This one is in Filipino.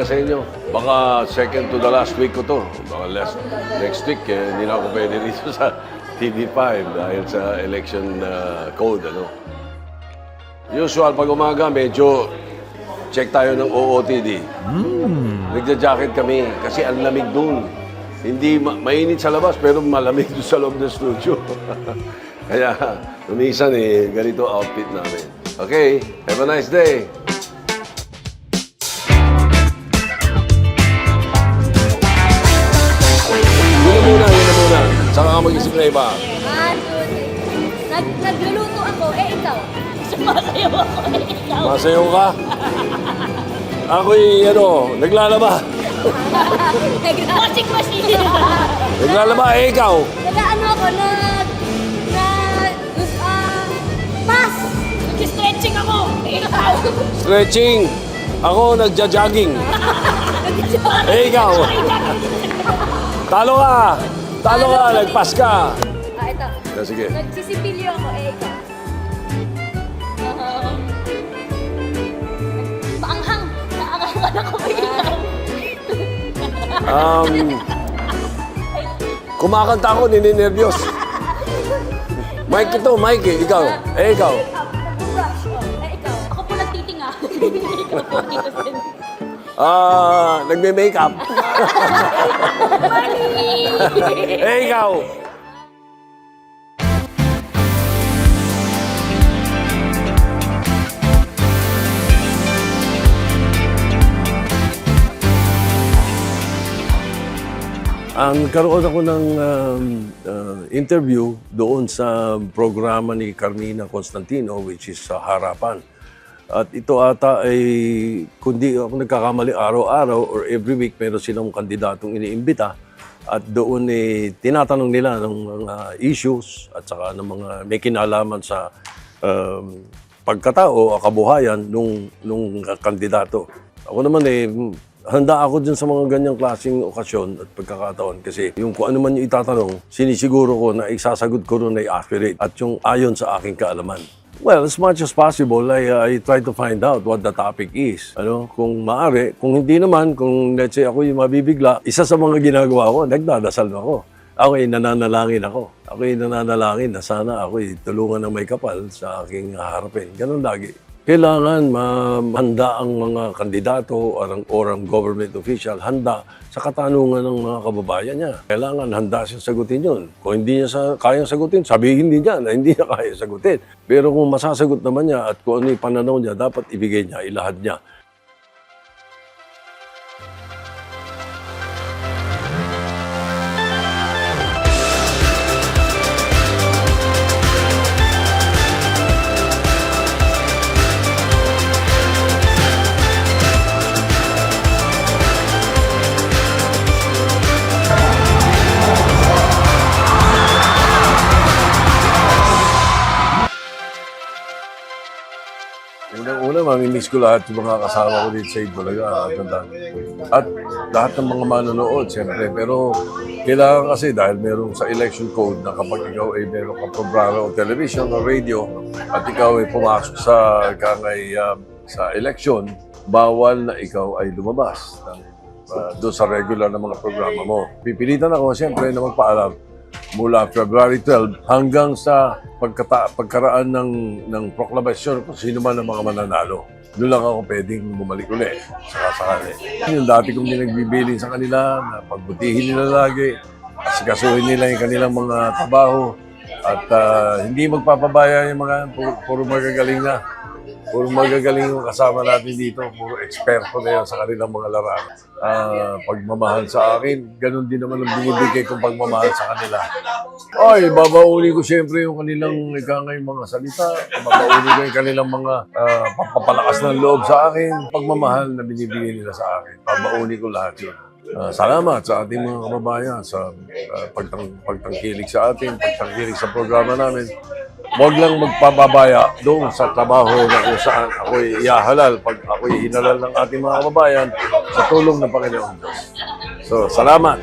umaga sa inyo. Baka second to the last week ko to. Baka last, next week, eh, hindi na ako pwede dito sa TV5 dahil sa election uh, code. Ano. Usual, pag umaga, medyo check tayo ng OOTD. Nagja-jacket kami kasi ang lamig doon. Hindi ma- mainit sa labas pero malamig doon sa loob ng studio. Kaya, umisan eh, ganito outfit namin. Okay, have a nice day. Na iba. Andun. Nag, nagluluto ako, eh ikaw. Sumasayaw ako, eh ikaw. Masayaw ka? Ako'y, ano, naglalaba. Nag-washing machine. Naglalaba, eh, ikaw. Nag-ano ako, nag... nag... ah... pass! Nag-stretching ako, eh ikaw. Stretching. Ako, nagja-jogging. Eh, ikaw. Talo ka. Talo ka, nagpas ka. Ah, ito. Ah, sige. Nagsisipilyo ako, eh ikaw. Um, Paanghang. Naangangan ako, ikaw. Um, kumakanta ako, nininervyos. Mike ito, Mike eh. Ikaw. Eh, ikaw. Nag-brush. Oh, eh ikaw. Ako po nagtitinga. ikaw po dito. Ah, nagme-makeup. Eh, ikaw. Ang karoon ako ng um, uh, interview doon sa programa ni Carmina Constantino which is sa Harapan. At ito ata ay, kundi ako nagkakamali, araw-araw or every week meron silang kandidatong iniimbita. At doon eh, tinatanong nila ng mga issues at saka ng mga may kinalaman sa um, pagkatao o kabuhayan nung, nung kandidato. Ako naman eh, handa ako dun sa mga ganyang klaseng okasyon at pagkakataon kasi yung kung ano man yung itatanong, sinisiguro ko na isasagot ko rin ay accurate at yung ayon sa aking kaalaman. Well, as much as possible, I, uh, I try to find out what the topic is. Ano, kung maaari, kung hindi naman, kung let's say ako yung mabibigla, isa sa mga ginagawa ko, nagdadasal na ako. Ako ay nananalangin ako. Ako ay nananalangin na sana ako ay tulungan ng may kapal sa aking harapin. Ganun lagi. Kailangan mahanda ang mga kandidato o ang, or ang government official handa sa katanungan ng mga kababayan niya. Kailangan handa siya sagutin yun. Kung hindi niya sa, kayang sagutin, sabihin din niya na hindi niya kaya sagutin. Pero kung masasagot naman niya at kung ano yung pananaw niya, dapat ibigay niya, ilahad niya. Mamimiss ko lahat yung mga kasama ko dito sa Itbulaga. At, at lahat ng mga manonood, siyempre. Pero kailangan kasi dahil meron sa election code na kapag ikaw ay meron kang programa o television o radio at ikaw ay pumasok sa kangay um, sa election, bawal na ikaw ay lumabas uh, doon sa regular na mga programa mo. Pipilitan ako siyempre na magpaalam mula February 12 hanggang sa pagkata, pagkaraan ng, ng proklamasyon kung sino man ang mga mananalo. Doon lang ako pwedeng bumalik uli sa kasakali. Yung dati kong pinagbibilin sa kanila na pagbutihin nila lagi, asikasuhin nila yung kanilang mga trabaho at ah, hindi magpapabaya yung mga puro, puro magagaling na. Puro magagaling yung kasama natin dito. Puro eksperto na yan sa kanilang mga larangan. Ah, pagmamahal sa akin, ganun din naman ang binibigay kong pagmamahal sa kanila. Ay, babauli ko siyempre yung kanilang ikangay mga salita. Babauli ko yung kanilang mga ah, papapalakas ng loob sa akin. Pagmamahal na binibigay nila sa akin. Babauli ko lahat yun. Ah, salamat sa ating mga kababayan sa ah, pagtang, pagtangkilik sa atin, pagtangkilik sa programa namin. Huwag lang magpababaya doon sa trabaho na kung saan ako'y iyahalal pag ako'y hinalal ng ating mga kababayan sa tulong ng Panginoon Diyos. So, salamat.